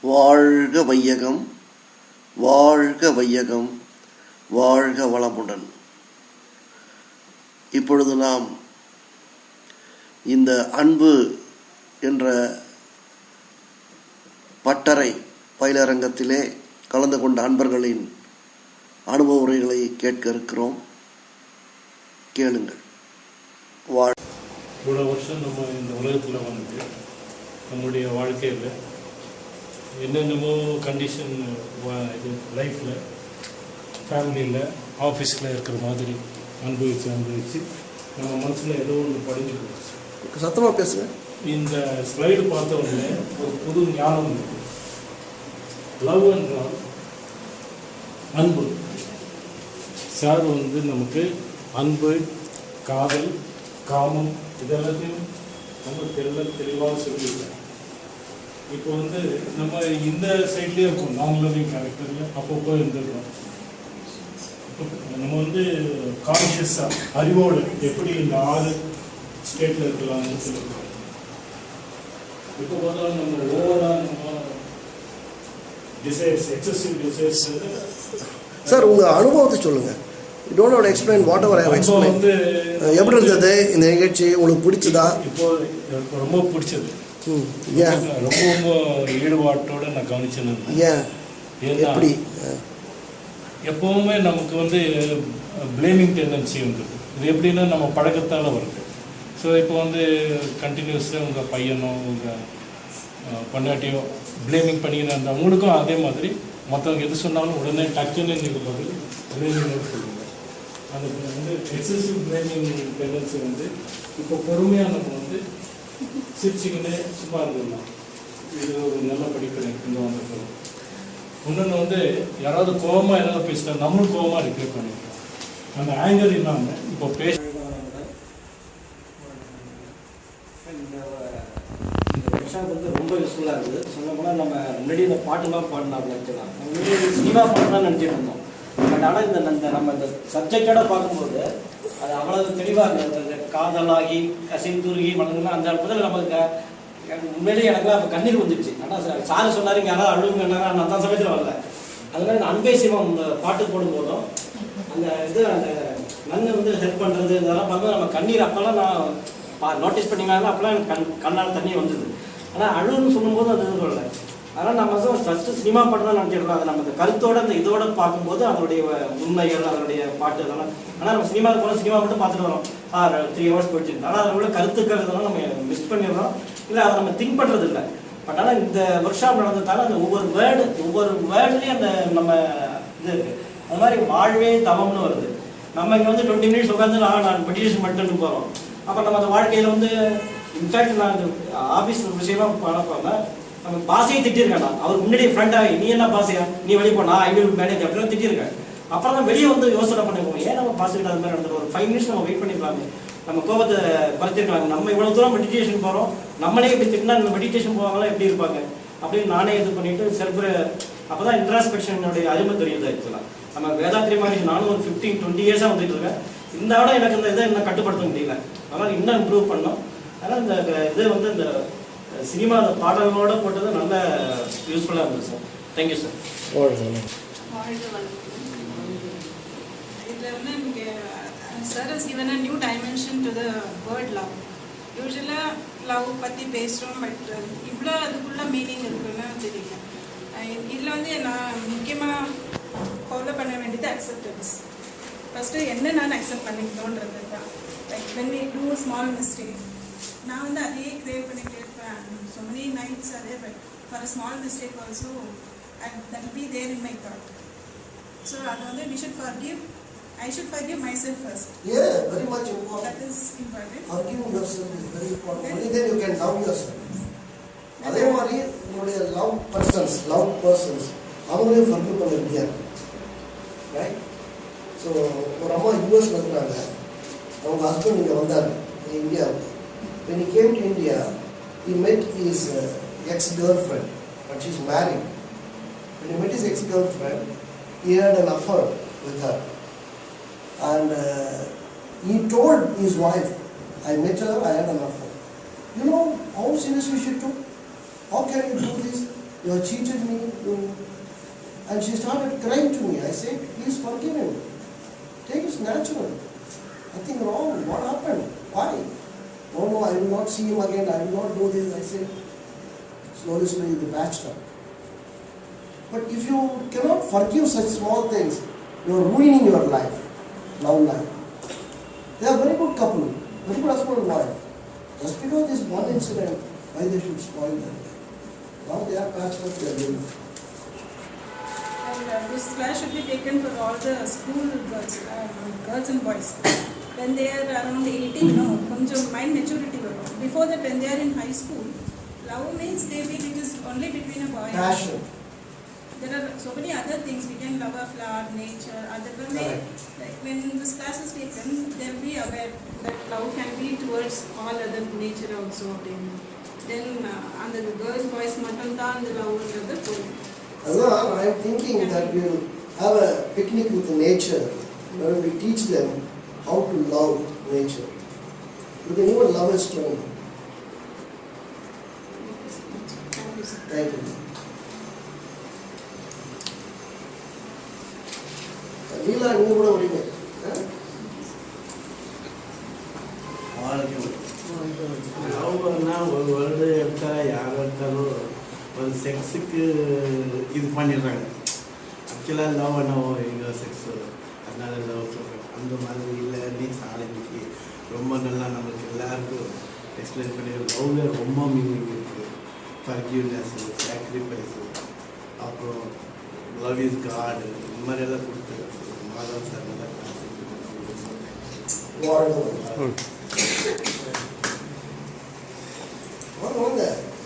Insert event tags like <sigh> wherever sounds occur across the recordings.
வாழ்க வையகம் வாழ்க வையகம் வாழ்க வளமுடன். இப்பொழுது நாம் இந்த அன்பு என்ற பட்டறை பயிலரங்கத்திலே கலந்து கொண்ட அன்பர்களின் அனுபவ உரைகளை கேட்க இருக்கிறோம். கேளுங்கள். வாழ் இவ்வளோ வருஷம் நம்ம இந்த உலகத்தில் வந்து நம்முடைய வாழ்க்கையில் என்னென்னமோ கண்டிஷன் இது லைஃப்பில் ஃபேமிலியில் ஆஃபீஸில் இருக்கிற மாதிரி அனுபவித்து அனுபவித்து நம்ம மனசில் ஏதோ ஒன்று படிஞ்சு போச்சு சத்தமாக பேசுங்க. இந்த ஸ்லைடு பார்த்த உடனே ஒரு புது ஞானம் இருக்கு. லவ் என்றால் அன்பு. சார் வந்து நமக்கு அன்பு காதல் காமம் இதெல்லாத்தையும் ரொம்ப தெளிவ தெளிவாக சொல்லியிருக்காங்க இப்போ வந்து நம்ம இந்த சைட்லேயே இருக்கோம். நான் லிவிங் கேரக்டரில் அப்பப்போ இருந்திருக்கோம். நம்ம வந்து கான்ஷியஸாக அறிவோடு எப்படி இந்த ஆறு ஸ்டேட்டில் இருக்கலாம்னு சொல்லியிருக்கோம். இப்போ பார்த்தா நம்ம ஓவராக நம்ம டிசைர்ஸ் எக்ஸசிவ் டிசைர்ஸ் சார் உங்கள் அனுபவத்தை சொல்லுங்கள் don't explain whatever I explain எப்படி இருந்தது இந்த நிகழ்ச்சி? உங்களுக்கு பிடிச்சதா? இப்போ ரொம்ப பிடிச்சது. ரொம்ப ரொம்ப ஈடுபாட்டோட நான் கவனிச்சேன் ஏன் எப்படி? எப்பவுமே நமக்கு வந்து பிளேமிங் டெண்டன்சி வந்துருக்கு இது எப்படின்னா நம்ம பழக்கத்தால் வருது. ஸோ இப்போ வந்து கண்டினியூஸாக உங்கள் பையனோ உங்கள் பொண்டாட்டியோ பிளேமிங் பண்ணிக்கிட்டு இருந்தா உங்களுக்கும் அதே மாதிரி மற்றவங்க எது சொன்னாலும் உடனே டக்குன்னு நீங்கள் பதில் பிளேமிங்கோடு சொல்லுங்க. அந்த வந்து எக்ஸசிவ் பிளேமிங் டெண்டன்சி வந்து இப்போ பொறுமையாக நம்ம வந்து சிரிச்சுக்கிட்டு சும்மா இருந்துடலாம் இது ஒரு நல்ல படிப்பு எனக்கு இங்கே வந்திருக்கிறோம் இன்னொன்று வந்து யாராவது கோவமாக ஏதாவது பேசிட்டா நம்மளும் கோபமாக ரிப்ளை பண்ணிக்கலாம். அந்த ஆங்கர் இல்லாமல் இப்போ பேச வந்து ரொம்ப யூஸ்ஃபுல்லாக இருக்குது. சொல்ல போனால் நம்ம முன்னாடி இந்த பாட்டுலாம் பாடினாப்ல நினச்சிடலாம் சினிமா பாட்டுலாம் நினச்சிட்டு இருந்தோம். பட் ஆனால் இந்த இந்த நம்ம இந்த சப்ஜெக்டோட பார்க்கும்போது அது அவ்வளவு தெளிவாக இருந்தது இந்த காதலாகி கசிந்துருகி மனதுலாம் அந்த இடத்துல நமக்கு உண்மையிலே எனக்கு உண்மையிலேயே எனக்குலாம் அப்போ கண்ணீர் வந்துடுச்சு ஆனால் சார் இங்கே யாராவது அழுவுங்க நான் அந்த சமயத்தில் வரல. அது மாதிரி இந்த அன்பே சிவம் பாட்டு போடும்போதும் அந்த இது அந்த நன்மை வந்து ஹெல்ப் பண்ணுறது இதெல்லாம் பார்க்கும்போது நம்ம கண்ணீர் அப்போல்லாம் நான் பா நோட்டீஸ் பண்ணிங்கன்னா அப்போல்லாம் எனக்கு கண் கண்ணால் தண்ணி வந்தது ஆனால் அழுன்னு சொல்லும்போது அது இது வரல. அதனால் நம்ம வந்து ஃபஸ்ட்டு சினிமா பாட்டு தான் நினச்சிருக்கோம். அது நம்ம அந்த கருத்தோட அந்த இதோட பார்க்கும்போது அதனுடைய உண்மைகள் அதனுடைய பாட்டு இதெல்லாம். ஆனால் நம்ம சினிமாவுக்கு போனால் சினிமா மட்டும் பார்த்துட்டு வரோம். ஆ த்ரீ ஹவர்ஸ் போயிடுச்சு. ஆனால் அதில் உள்ள கருத்துக்கள் இதெல்லாம் நம்ம மிஸ் பண்ணிடுறோம். இல்லை அதை நம்ம திங்க் பண்ணுறது இல்லை பட் ஆனால் இந்த ஒர்க் ஷாப் நடந்ததால அந்த ஒவ்வொரு வேர்டு ஒவ்வொரு வேர்ட்லேயும் அந்த நம்ம இது இருக்குது அது மாதிரி வாழ்வே தவம்னு வருது. நம்ம இங்கே வந்து டுவெண்ட்டி மினிட்ஸ் உட்காந்து நான் நான் மெடிடேஷன் பண்ணிட்டு போகிறோம் அப்போ நம்ம அந்த வாழ்க்கையில் வந்து இன்ஃபேக்ட் நான் ஆஃபீஸ் விஷயமா பண்ண நம்ம பாசையை திட்டிருக்கேன் அவர் முன்னாடியே ஃப்ரெண்டாகி நீ என்ன பாசையா நீ வெளியே போனா ஐ வில் மேனேஜ் அப்படிலாம் திட்டிருக்கேன் அப்புறம் தான் வெளியே வந்து யோசனை பண்ணிக்கோங்க ஏன் நம்ம பாசிக்கிட்ட அது மாதிரி நடந்துடும் ஒரு ஃபைவ் மினிட்ஸ் நம்ம வெயிட் பண்ணிக்கலாமே. நம்ம கோபத்தை குறைச்சிருக்கலாம் நம்ம இவ்வளோ தூரம் மெடிடேஷன் போகிறோம் நம்மளே இப்படி திட்டினா இந்த மெடிடேஷன் போவாங்களா? எப்படி இருப்பாங்க? அப்படின்னு நானே இது பண்ணிட்டு செல்ஃப் அப்போ தான் இன்ட்ராஸ்பெக்ஷனுடைய அருமை தெரியுது ஆக்சுவலாக நம்ம வேதாத்திரி மாதிரி நானும் ஒரு ஃபிஃப்டீன் டுவெண்ட்டி இயர்ஸாக வந்துட்டு இருக்கேன். இந்த விட எனக்கு இந்த இதை இன்னும் கட்டுப்படுத்த முடியல. அதனால் இன்னும் இம்ப்ரூவ் பண்ணோம். அதனால் இந்த இது வந்து இந்த சினிமா அந்த பாடல்களோட போட்டது நல்ல யூஸ்ஃபுல்லாக இருந்துச்சு சார் தேங்க்யூ சார். இதுல வந்து எனக்கு sir given a new dimension to the word love. யூஸ்வலாக லவ் பற்றி பேசுகிறோம் பட் இவ்வளோ அதுக்குள்ள மீனிங் இருக்குன்னு தெரியல. இதுல வந்து நான் முக்கியமாக ஃபாலோ பண்ண வேண்டியது அக்செப்டன்ஸ் ஃபஸ்ட்டு என்ன நான் அக்செப்ட் பண்ணிக்கணுன்றது தான் like when do a small mistake நான் வந்து அதையே கிரேவ் பண்ணிகிட்டே இருப்பேன் ஸோ மெனி நைட்ஸ் அதே but for a small mistake also and that be there in my thought so அது வந்து we should forgive I should forgive myself first Yeah, very much important. That is important Forgiving yourself is very important. Only then you can love yourself. அதே மாதிரி உங்களுடைய love persons love persons அவங்களையும் forgive பண்ண முடியாது right so ஒரு அம்மா யூஎஸ்ல இருக்கிறாங்க அவங்க ஹஸ்பண்ட் இங்கே வந்தார் இந்தியாவுக்கு when he came to India he met his uh, ex-girlfriend but she's married when he met his ex-girlfriend he had an affair with her and uh, he told his wife I met her I had an affair you know how serious you should do how can you do this You have cheated me. You... And she started crying to me. I said, please forgive him. Take it natural. Nothing wrong. What happened? Why? No, no, I will not see him again. I will not do this. I said, slowly, slowly, they patched up. But if you cannot forgive such small things, you are ruining your life, love life. They are very good couple, very good husband and wife. Just because this one incident, why they should spoil them? Now they are patched up, they are living. And uh, this class should be taken for all the school girls, uh, girls and boys When they are around 18, no, கொஞ்சம் mind maturity வரும். Before that, when they are in high school, love means they feel it is only between a boy and Passion. There are so many other things we can love a flower, nature, other than Correct. like when this class is taken, they'll be aware that love can be towards all other nature also. Then, then uh, அந்த girls boys மட்டும்தான் அந்த லவ்ன்றது போதும் Azan, I am thinking that we will have a picnic with nature where we teach them how to love nature. You can even love a stone.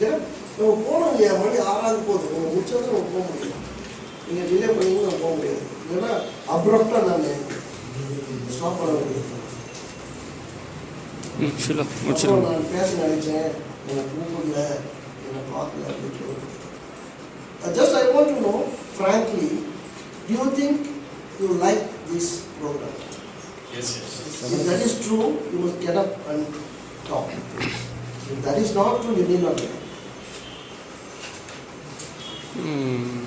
ஏன்னா, நம்ம போனோம் இல்லையா மணி ஆறாவது போகுது. நம்ம முடிச்சது நம்ம போக முடியும் நீங்கள் டிலே பண்ணீங்கன்னா நம்ம போக முடியாது. இல்லைன்னா அப்ரப்டாக நான் ஸ்டாப் பண்ண முடியும் நான் பேச நினைச்சேன். என்னை கூப்பிடல என்னை பார்க்கல அப்படின்னு just I want to know frankly you think you like this program S S If that is true, you must get up and talk. If that is not true, you need not get up. Hmm.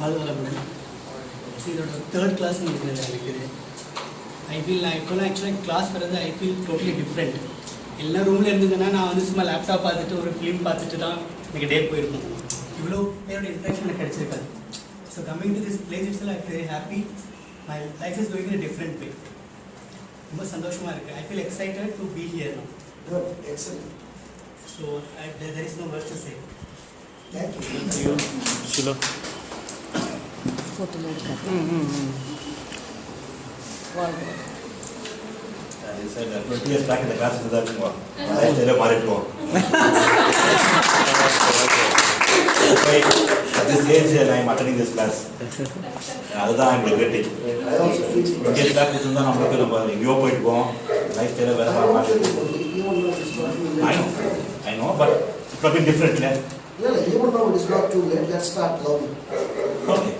வாழ்வளமுடன் இதோட third class நினைக்கிறேன் எனக்கு இது I feel நான் இப்போலாம் ஆக்சுவலாக class வர்றது I feel totally different எல்லா ரூமில் இருந்ததுன்னா நான் வந்து சும்மா லேப்டாப் பார்த்துட்டு ஒரு ஃபிலிம் பார்த்துட்டு தான் எனக்கு டே போயிருக்கும். இவ்வளோ பேரோட இன்ட்ராக்ஷன் எனக்கு கிடைச்சிருக்காது. So coming to this place it's I very happy my life is going different way ரொம்ப சந்தோஷமாக இருக்குது I feel excited to be here no Good, excellent. So there is no words to say Thank you. Sheela ஃபோட்டோவில் இருக்காது sir twenty years back இந்த class தான் இருக்குமா life மாறிட்டுவோம் at this age I am attending this class அதுதான் I feel twenty years back இருந்தால் நம்மளுக்கு நம்ம எங்கேயோ போயிட்டுவோம் லைஃப் ஸ்டைலே வேற மாதிரி too I. No I know but problem different இல்லை Yeah, even though it is not too late, let's start loving. Okay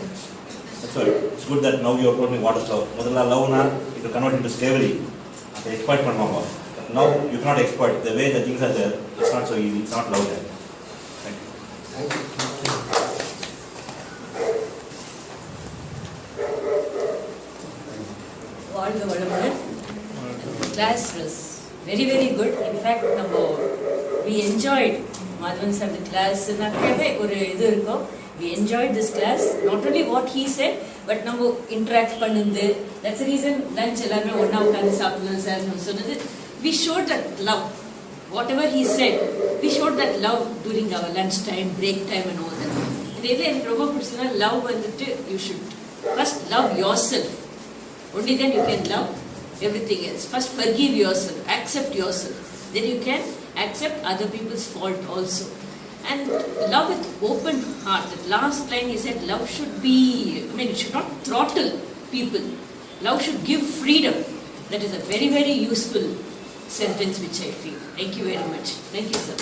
That's all. It's good that now you have told me what is love. முதல்ல லவ்னா it will convert into slavery. அதை expert பண்ணுவாங்க now you cannot exploit the way the things are there it's not so easy it's not love there thank you Thank you. வாழ்க வளமுடன் class was very very good in fact நம்ம we enjoyed Madhavan sir கிளாஸ்னாக்கவே ஒரு இது இருக்கும். We enjoy this class not only what he said but நம்ம interact பண்ணுது. That's reason lunch எல்லாருமே ஒன்றா உட்காந்து சாப்பிடலாம் சார் நம்ம சொன்னது. We showed that love whatever he said we showed that love during our lunch time break time and all that இது எது எனக்கு ரொம்ப பிடிச்சதுன்னா லவ் வந்துட்டு you should first love yourself Only then you can love everything else. First forgive yourself, accept yourself. Then you can accept other people's fault also. And love with open heart. The last line he said, love should be, I mean, it should not throttle people. Love should give freedom. That is a very, very useful sentence which I feel. Thank you very much. Thank you, sir.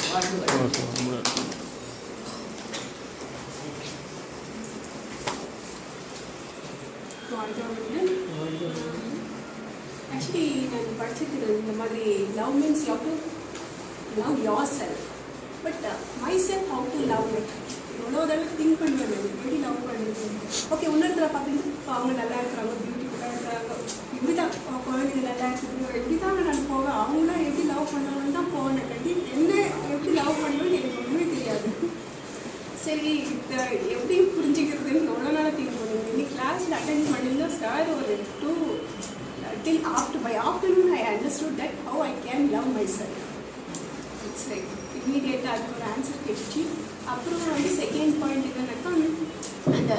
All. Actually நான் படிச்சிருக்கிறது இந்த மாதிரி love means love to love yourself but myself how to love it எவ்வளோ தடவை think பண்ணுவேன் நான். எப்படி love பண்ணுறது ஓகே இன்னொருத்தர பார்த்துட்டு அவங்க நல்லா இருக்கிறாங்க பியூட்டிஃபுல்லாக இருக்கிறாங்க. இப்படி தான் குழந்தைங்க நல்லா இருக்குது எப்படி தான் நான் போவேன். அவங்களாம் எப்படி லவ் பண்ணுவாங்கன்னு தான் போனேன். கட்டி என்ன எப்படி லவ் பண்ணுவேன்னு எனக்கு ஒன்றுமே தெரியாது. சரி இதை எப்படி புரிஞ்சுக்கிறதுன்னு எவ்வளோ நாளாக திங்க் பண்ணுவேன்? இன்னைக்கு கிளாஸில் அட்டென்ட் பண்ணியிருந்தோம் சார் ஒரு two till after by afternoon I understood that how I can love myself. It's like immediate அதுக்கு ஒரு ஆன்சர் கிடைச்சி அப்புறம் வந்து செகண்ட் பாயிண்ட் என்னன்னாக்கா அந்த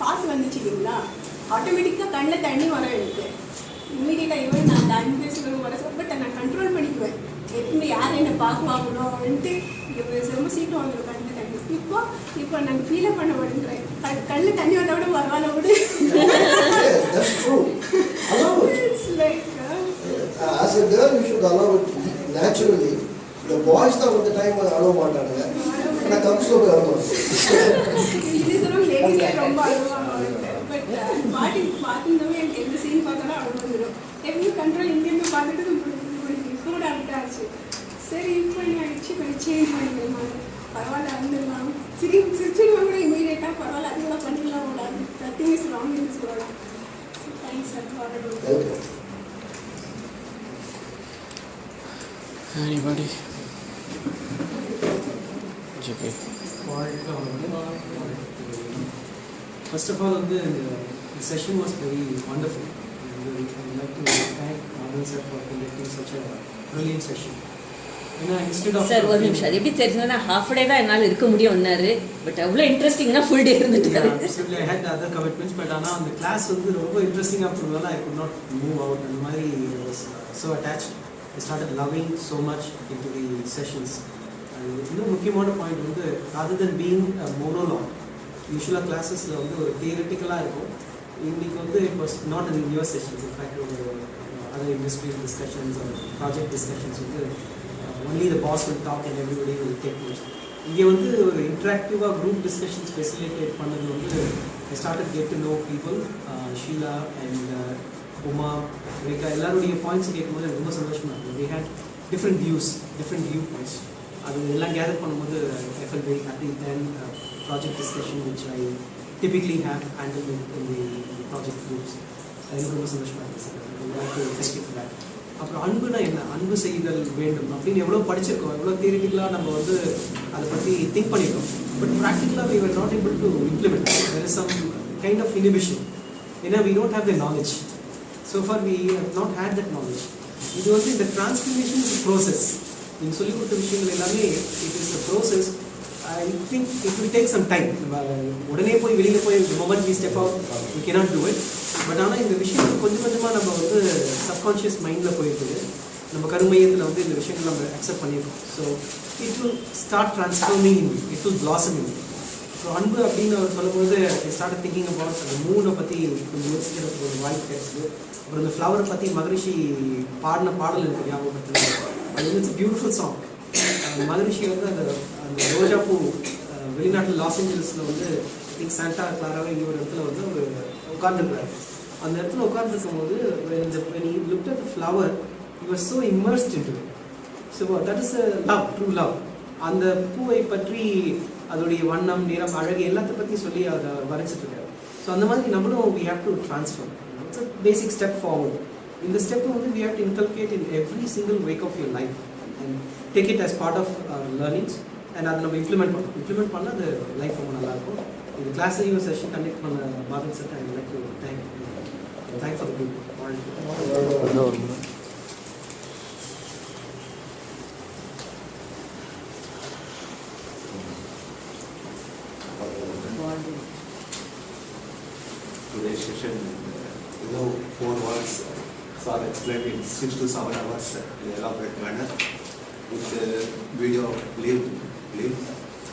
பாட்டு வந்துச்சு இல்லைங்களா? ஆட்டோமேட்டிக்காக கண்ணில் தண்ணி வரும் எனக்கு இம்மீடியட்டாக இவன் நான் அந்த அன்பு பேசுகிறது வர பட் நான் கண்ட்ரோல் பண்ணிக்குவேன். எப்படி யார் என்ன பார்க்குவாங்களோ அப்படின்ட்டு ரொம்ப சீக்கிரம் வந்துடும் கண்ணில் தண்ணி. இப்போ இப்போ நான் ஃபீலே பண்ண மாட்டேங்கிறேன். கண்ணில் தண்ணி வந்தால் விட பரவாயில்ல விடு <laughs> As a girl, you should allow it naturally. The boys தான் வந்து டைம் அலோவ மாட்டாங்க ஆனால் கம்ஸ்ல போய் அலோவ் இதுதான் லேடிஸே ரொம்ப அழுவாங்க பட் பாட்டி பார்த்துருந்தவங்க எனக்கு எந்த சீன் பார்த்தாலும் அழுவ வந்துடும் எப்படியும் கண்ட்ரோல் இங்கேருந்து பார்த்துட்டு இப்போ கூட அழுட்டாச்சு சரி இப்போ என்ன ஆயிடுச்சு கொஞ்சம் சேஞ்ச் பண்ணிக்கலாம் பரவாயில்ல வந்துடலாம் சரி சிரிச்சிடுவாங்க கூட இமீடியட்டாக பரவாயில்ல அதெல்லாம் பண்ணிடலாம் கூடாது நத்திங் இஸ் ராங் இன் சொல்லலாம் thanks sir Okay. Anybody? JK. First of all, the, the session was very wonderful. And I would like to thank Madhavan sir for conducting such a brilliant session. ஏன்னா instead of sir ஒரு நிமிஷம் அது எப்படி தெரிஞ்சதுன்னா half day தான் என்னால் இருக்க முடியும்னாரு பட் அவ்வளோ இன்ட்ரெஸ்டிங்னா full day absolutely. I had other commitments, but ஆனால் அந்த கிளாஸ் வந்து ரொம்ப இன்ட்ரெஸ்டிங்காக இருந்ததால I could not move out அந்த மாதிரி was so attached I started loving so much into the sessions இன்னும் முக்கியமான பாயிண்ட் வந்து அதர் தென் பீங் மோனோலாக் யூஸ்வலாக கிளாஸஸில் வந்து ஒரு தியரட்டிக்கலாக இருக்கும். இன்னைக்கு வந்து இப்போ not in your sessions in fact ஒரு other industrial discussions project discussions வந்து only the boss will talk and everybody will take notes இங்கே வந்து ஒரு இன்ட்ராக்டிவாக குரூப் டிஸ்கஷன்ஸ் ஃபெசிலிட்டேட் பண்ணது வந்து I started get to know people Sheela and Uma Rekha எல்லாருடைய points கேட்கும்போது எனக்கு ரொம்ப சந்தோஷமாக இருக்குது. We had different views different view points அது எல்லாம் கேதர் பண்ணும்போது I felt very happy then project discussion which I typically have handle in the project groups எனக்கு ரொம்ப சந்தோஷமாக இருக்குது சார் ஃபார் தேட் அப்புறம் அன்புனா என்ன? அன்பு செய்தல் வேண்டும். அப்படின்னு எவ்வளோ படிச்சிருக்கோம் எவ்வளோ தியரிட்டிக்கலாக நம்ம வந்து அதை பற்றி திங்க் பண்ணியிருக்கோம் பட் ப்ராக்டிக்கலாக we are not able to implement there is some kind of inhibition ஏன்னா we don't have the knowledge so far we have not had that knowledge. இது வந்து இந்த டிரான்ஸ்ஃபர்மேஷன் இஸ் ப்ராசஸ் நீங்கள் சொல்லிக் கொடுத்த விஷயங்கள் எல்லாமே it is a process I think it will take some time நம்ம உடனே போய் வெளியில் போய் mobile we step out we cannot do it but ஆனால் இந்த விஷயம் கொஞ்சம் கொஞ்சமாக நம்ம வந்து சப்கான்ஷியஸ் மைண்டில் போயிருக்குது நம்ம கருமையத்தில் வந்து இந்த விஷயங்கள் நம்ம அக்செப்ட் பண்ணியிருக்கோம் so it will start transforming in it will blossom in so அன்பு அப்படின்னு அவர் சொல்லும்போது ஸ்டார்ட் திங்கிங் அபவுட் அந்த மூணை பற்றி கொஞ்சம் யோசிக்கிறதுக்கு ஒரு வாய்ப்பு கிடைச்சது. அப்புறம் இந்த ஃப்ளவரை பற்றி மகரிஷி பாடின பாடல் எனக்கு ஞாபகத்தில் அது வந்து இட்ஸ் பியூட்டிஃபுல் சாங் மகரிஷி வந்து அந்த அந்த ரோஜாப்பூ வெளிநாட்டில் லாஸ் ஏஞ்சல்ஸில் வந்து ஐ திங்க் சாண்டா கிளாராவே இங்கே ஒரு இடத்துல வந்து ஒரு உட்கார்ந்துருக்காரு அந்த இடத்துல உட்கார்ந்துருக்கும் போது இந்த when at flower you are so immersed in so immersed into it. So that அந்த பூவை பற்றி அதோடைய வண்ணம் நிறம் அழகு எல்லாத்தை பற்றி சொல்லி அதை வரைச்சிட்டு இருக்காரு ஸோ அந்த மாதிரி நம்மளும் we have to transform it's basic step forward இந்த ஸ்டெப் வந்து we have to inculcate in every single walk of your life and take it as part of learnings and அதை நம்ம இம்ப்ளிமெண்ட் பண்ணோம் இம்ப்ளிமெண்ட் பண்ணால் அது லைஃப் ரொம்ப நல்லாயிருக்கும். இந்த கிளாஸையும் செஷன் கண்டக்ட் பண்ண Madhan sir I like you thank thank for the group so I've explained in six to seven hours in elaborate manner with the video film, film,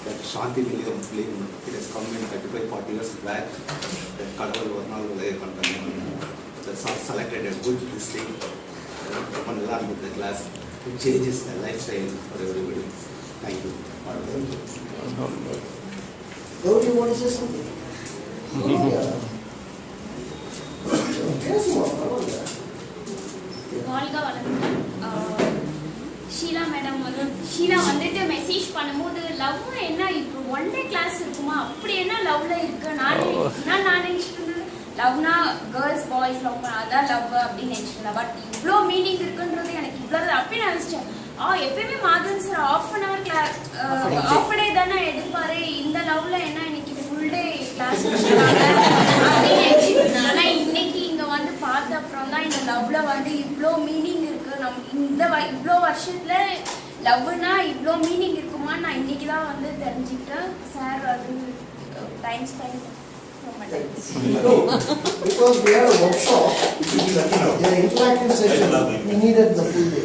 that Shanti William film, it has come in 35, 40 years back, that Kadavai Varnal Ulaya Kantan, the song selected a good listing, upon learn with the class, it changes the lifestyle for everybody. Thank you. Don't you want to say something? <laughs> Sheela வந்துட்டு message பண்ணும்போது love என்ன? இப்போ one day class இருக்குமா? அப்படி என்ன லவ்ல இருக்கு? நான் நினை- நான் நான் நினைச்சிட்டு லவ்னா கேர்ள்ஸ் பாய்ஸ் லவ் பண்ண அதான் லவ் அப்படின்னு நினைச்சிட்டு பட் இவ்வளோ மீனிங் இருக்குன்றது எனக்கு இவ்வளோ அப்படி நினைச்சிட்டேன் ஆ எப்பயுமே Madhan sir half an hour class half day தானே எடுப்பாரு? இந்த லவ்ல என்ன இன்னைக்கு ஃபுல் டே கிளாஸ் அப்படின்னு நினைச்சிட்டு இருந்தேன். ஆனா இன்னைக்கு இங்க வந்து பார்த்த அப்புறம் தான் இந்த லவ்ல வந்து இவ்வளோ மீனிங் இருக்கு. நம் இந்த இவ்வளோ வருஷத்துல லவ்னா இவ்வளோ மீனிங் இருக்குமான்னு நான் இன்னைக்கு தான் வந்து தெரிஞ்சுக்கிட்டேன் சார் அது time spend No, because we had a workshop, an interactive session, we needed the full day.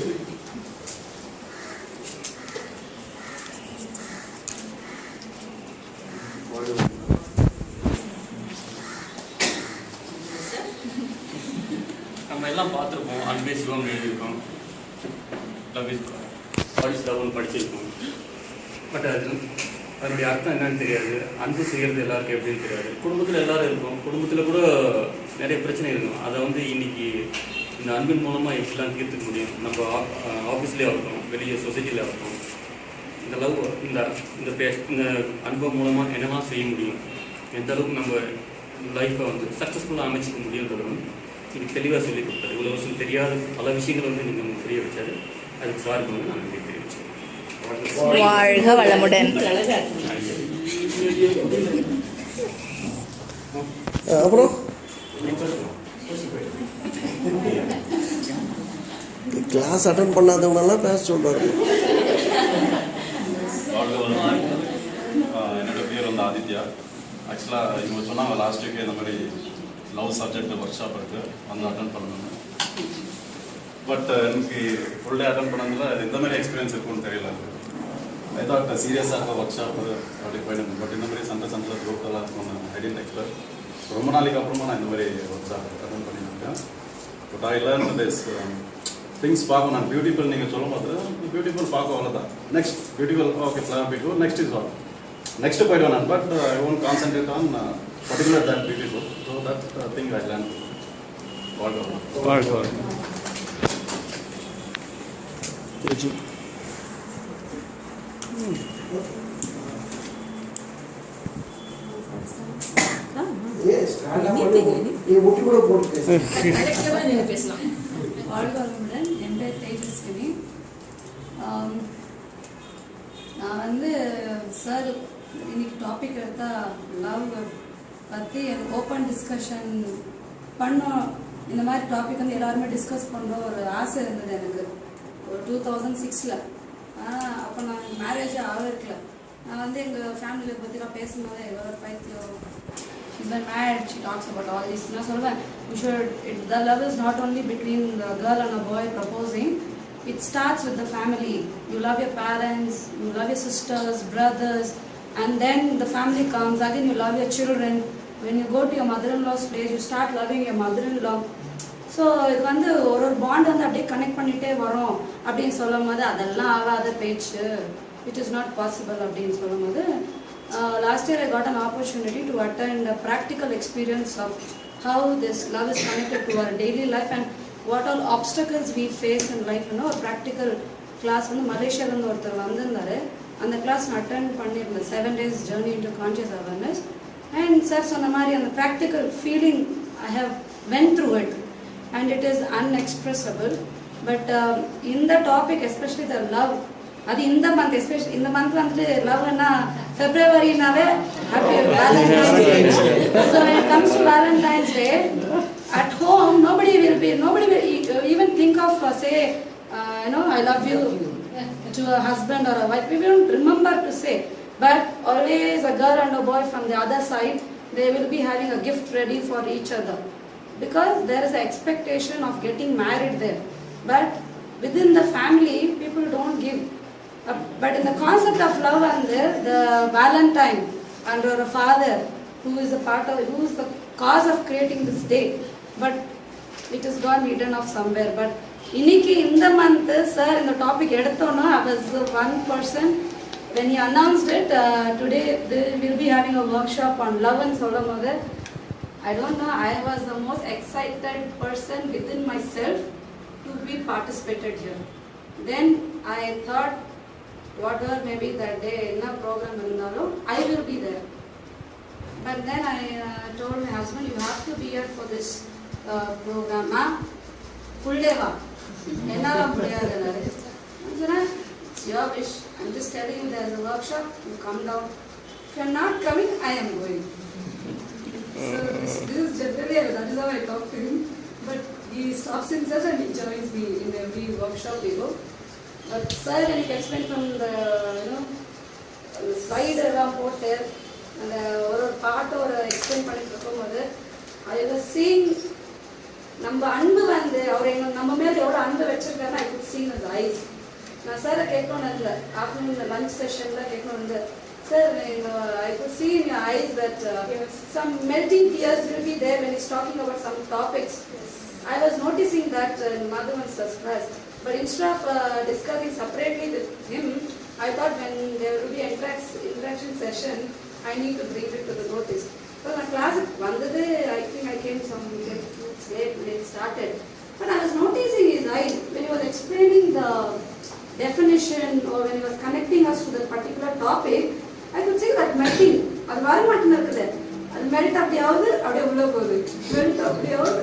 நம்ம எல்லாம் பார்த்துருப்போம் அன்பே சிவம் எழுதியிருக்கோம் லவ் இஸ் வாட் இஸ் லவ்னு படிச்சிருக்கோம் பட் அது அதனுடைய அர்த்தம் என்னன்னு தெரியாது. அன்பு செய்கிறது எல்லாருக்கும் எப்படின்னு தெரியாது. குடும்பத்தில் எல்லாரும் இருக்கும். குடும்பத்தில் கூட நிறைய பிரச்சனை இருக்கும். அதை வந்து இன்னைக்கு இந்த அன்பின் மூலமாக எப்படிலாம் தீர்த்துக்க முடியும்? நம்ம ஆஃபீஸ்லேயே ஆகட்டும் வெளியே சொசைட்டியில் ஆகட்டும் இந்த லவ் இந்த இந்த பேச இந்த அன்பு மூலமாக என்னெல்லாம் செய்ய முடியும்? எந்த அளவுக்கு நம்ம லைஃப்பை வந்து சக்ஸஸ்ஃபுல்லாக அமைச்சிக்க முடியுன்றது வந்து இது தெளிவாக சொல்லி கொடுத்தாரு. இவ்வளோ வருஷம் தெரியாத பல விஷயங்கள் வந்து நீங்கள் நமக்கு தெரிய வச்சாரு. அதுக்கு சாருக்கு வந்து நான் நன்றி தெரிவிச்சேன் வாழ்க வளமுடன். அப்புறம்? கிளாஸ் அட்டன் பண்ணாதவங்கெல்லாம் பேச சொல்றாரு என்னோட பேர் வந்து ஆதித்யா. ஆக்சுவலாக இவங்க சொன்னாங்க லாஸ்ட் வீக் இந்த மாதிரி லவ் சப்ஜெக்ட் ஒர்க் ஷாப் இருக்கு. வந்து அட்டன் பண்ணணும்னு. பட் எனக்கு ஃபுல் டே அட்டன் பண்ணதில் எந்த மாதிரி எக்ஸ்பீரியன்ஸ் இருக்கும்னு தெரியல. ஐ தாட் சீரியஸாக இருக்க ஒர்க் ஷாப் அப்படி போயிடுங்க பட் இந்த மாதிரி சண்டை சண்டை குரூப்பெல்லாம் இருக்கும் ஐ டென்ட் எக்ஸ்பெக்ட் ரொம்ப நாளைக்கு அப்புறமா நான் இந்த மாதிரி ஒர்க் ஷாப் அட்டன் பண்ணியிருக்கேன் but I learn this things பார்க்கும் நான் பியூட்டிஃபுல் நீங்கள் சொல்லும் போது பியூட்டிஃபுல் பார்க்கும் அவ்வளோதான் next beautiful okay flower beautiful next is what next போயிடுவேன் நான் but I won't concentrate on particular that beautiful so that thing I learn வாழ்க்கை வாழ்க வளமுடன். ஏ ஸ்டாண்ட் அப் பண்ணி நீ முட்டி கூட போட்டு பேசு. பேசலாம் வாழ்க வளமுடன் என் பேர் தேஜஸ்வினி நான் வந்து சார் இன்னைக்கு டாபிக் எடுத்தா லவ் பற்றி எனக்கு ஓப்பன் டிஸ்கஷன் பண்ணோம் இந்த மாதிரி டாபிக் வந்து எல்லாருமே டிஸ்கஸ் பண்ணுற ஒரு ஆசை இருந்தது எனக்கு ஒரு டூ தௌசண்ட் சிக்ஸில் அப்போ நான் மேரேஜே ஆகிருக்கல நான் வந்து எங்கள் ஃபேமிலியை பற்றி நான் பேசும்போது எவ்வளோ பைத்தியம் she's been married, she talks about all these. நான் சொல்வேன் you should, it, the love is not only between the girl and a boy proposing, it starts with the family. You love your parents, you love your sisters, brothers, and then the family comes, again you love your children. When you go to your mother-in-law's place, you start loving your mother-in-law. So இது வந்து ஒரு ஒரு bond வந்து அப்படியே connect பண்ணிகிட்டே வரோம் அப்படின்னு சொல்லும் போது அதெல்லாம் ஆகாத பேச்சு. இட் இஸ் நாட் பாசிபிள் அப்படின்னு சொல்லும் போது last year I got an opportunity to attend a practical experience of how this love is connected to our daily life and what all obstacles we face in லைஃப்னு ஒரு practical class வந்து மலேசியாவிலேருந்து ஒருத்தர் வந்திருந்தாரு. அந்த class நான் attend பண்ணியிருந்தேன். Seven days journey into conscious awareness and sir சொன்ன மாதிரி அந்த practical feeling I have went through it and it is unexpressible. But um, in the topic, especially the love, அது இந்த மந்த் எஸ்பெஷலி இந்த month வந்துட்டு லவ்னா ஃபெப்ரவரினாவே happy Valentine's day so when it comes to Valentine's Day, at home nobody will be nobody will e- even think of uh, say uh, you know I love you to a husband or a wife. We won't remember to say, but always a girl and a boy from the other side they will be having a gift ready for each other because there is an expectation of getting married there. But within the family, people don't give. Uh, but in the concept of love and there, the Valentine and or a father who is a part of, who is the cause of creating this day. But it has gone hidden off somewhere. But இன்னைக்கு இந்த month, sir, இந்த topic எடுத்தோன்னா, I was the one person when he announced it, uh, today they will be having a workshop on love and சொல்லும் போது I don't know, I was the most excited person within myself to be participated here. Then I thought, whatever maybe that day, in program, I will be there. But then I uh, told my husband, you have to be here for this uh, program. Huh? Full day, huh? It's your wish. I'm just telling you there's a workshop, you come down. If you're not coming, I am going. So this, this is generally, that is how I talk to him. But he stops himself and he joins me in every workshop we go. But sir, when he explained from the, you know, the slide எல்லாம் போட்டு அந்த ஒரு ஒரு பாட்டை ஒரு explain பண்ணிட்டு இருக்கும்போது ஐ was seeing நம்ம அன்பு வந்து அவர் எங்க நம்ம மேல எவ்வளோ அன்பு வச்சிருக்காருன்னு I could seen as eyes நான் சாரை கேட்கணும்னு இல்லை ஆஃப்டர்நூன் லஞ்ச் செஷனில் கேட்கணும் Sir, uh, I could see in your eyes that uh, yes. some melting tears will be there when he's talking about some topics. Yes. I was noticing that uh, in Madhavan's class. But instead of uh, discussing separately with him, I thought when there will be interaction session, I need to bring it to the notice. But my class, I think I came some minutes late when it started. But I was noticing his eyes when he was explaining the definition or when he was connecting us to the particular topic, I could see that melting அது வர மாட்டேன்னு இருக்குது. அது melt அப்படியாவது அப்படியே உள்ள போகுது. Melt அப்படியாவது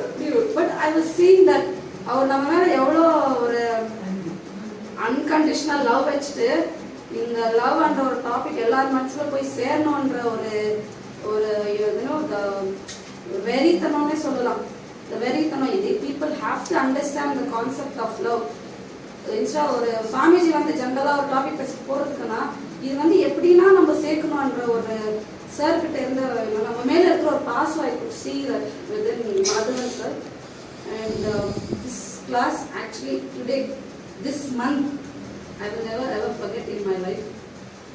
but I was seeing that our நம்ம மேல எவ்வளோ ஒரு அன்கண்டிஷனல் லவ் வச்சுட்டு இந்த லவ்ன்ற ஒரு டாபிக் எல்லார் மனசுல போய் சேரணுன்ற ஒரு ஒரு த வெறித்தனம்னே சொல்லலாம். இந்த வெறித்தனம் இது people have to understand the concept of love instead ஒரு சுவாமிஜி வந்து ஜென்ரலாக ஒரு டாபிக் பேச போகிறதுக்குன்னா இது வந்து எப்படின்னா நம்ம சேர்க்கணுன்ற ஒரு சார் கிட்ட இருந்த நம்ம மேல இருக்கிற ஒரு பாசம் I could see that with Madhavan sir and this class actually today this month I will never ever forget in my life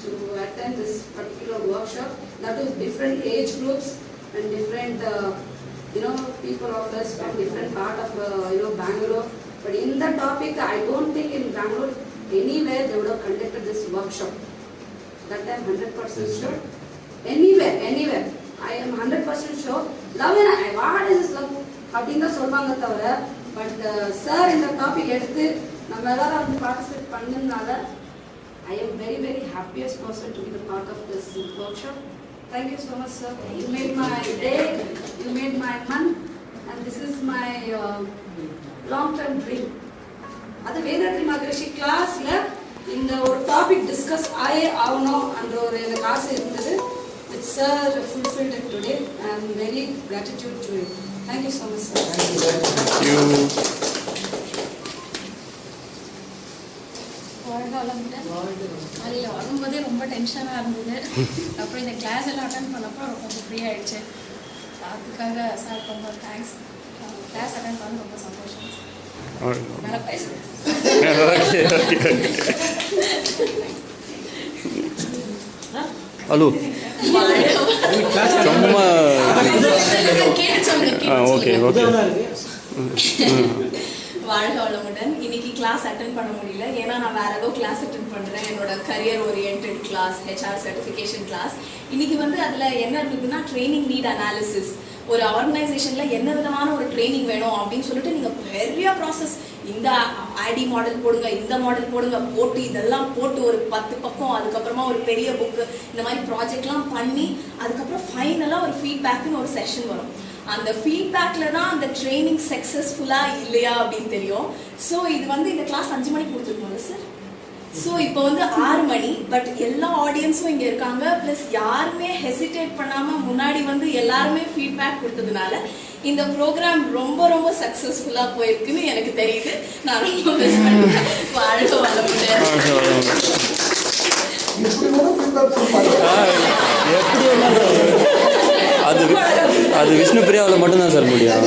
to attend this particular workshop that is different age groups and different uh, you know people of us from different part of uh, you know Bangalore but in the topic I don't think in Bangalore anywhere they would have conducted this workshop That I'm 100% sure anywhere anywhere I am 100% sure love and I what is this love அப்படின்னு தான் சொல்லுவாங்க தவிர but sir இந்த topic எடுத்து நம்ம எல்லாரும் வந்து participate பண்ணதுனால I am very, very happiest person to be the part of this workshop. Thank you so much, sir. You made my day, you made my month, and this is my uh, long-term dream. அது வேதாத்ரி மகரிஷி கிளாஸ்ல இந்த ஒரு topic discuss ஆயே ஆகணும் அந்த ஒரு எனக்கு ஆசை இருந்தது. It's sir fulfilled today I am very gratitude to it thank you so much sir காலையில் வரும்போதே ரொம்ப டென்ஷனாக இருந்தது. அப்புறம் இந்த கிளாஸ் எல்லாம் அட்டன் பண்ணப்போ கொஞ்சம் ஃப்ரீ ஆயிடுச்சு. அதுக்காக சார் ரொம்ப தேங்க்ஸ் கிளாஸ் அட்டன் பண்ண ரொம்ப சந்தோஷம். நல்லா பேசுகிறேன் ஓகே ஓகே ஹலோ சும்மா ஓகே ஓகே வாழ்க வளமுடன் இன்னைக்கு கிளாஸ் அட்டென்ட் பண்ண முடியல ஏன்னா நான் வேற ஏதோ கிளாஸ் அட்டென்ட் பண்றேன் என்னோட career orient class HR certification class இன்னைக்கு வந்து அதுல என்ன இருக்குதுன்னா ட்ரைனிங் நீட் அனாலிசிஸ் ஒரு ஆர்கனைசேஷன்ல என்ன விதமான ஒரு ட்ரைனிங் வேணும் அப்படின்னு சொல்லிட்டு நீங்க பெரிய ப்ராசஸ் இந்த ஐடி மாடல் போடுங்க இந்த மாடல் போடுங்க போட்டு இதெல்லாம் போட்டு ஒரு பத்து பக்கம் அதுக்கப்புறமா ஒரு பெரிய புக்கு இந்த மாதிரி ப்ராஜெக்ட்லாம் பண்ணி அதுக்கப்புறம் ஃபைனலாக ஒரு ஃபீட்பேக்னு ஒரு செஷன் வரும். அந்த ஃபீட்பேக்ல தான் அந்த ட்ரைனிங் சக்சஸ்ஃபுல்லாக இல்லையா அப்படின்னு தெரியும். ஸோ இது வந்து இந்த கிளாஸ் அஞ்சு மணிக்கு கொடுத்துருக்கோம்ல சார் ஸோ இப்போ வந்து ஆறு மணி பட் எல்லா ஆடியன்ஸும் இங்கே இருக்காங்க. ப்ளஸ் யாருமே ஹெசிடேட் பண்ணாமல் முன்னாடி வந்து எல்லாருமே ஃபீட்பேக் கொடுத்ததுனால இந்த ப்ரோக்ராம் ரொம்ப ரொம்ப சக்ஸஸ்ஃபுல்லாக போயிருக்குன்னு எனக்கு தெரியுது. நான் ரொம்ப மிஸ் பண்ணுறேன் வாழ்க வளமுடன். அது அது விஷ்ணு பிரியாவில் மட்டும்தான் சார் முடியும்.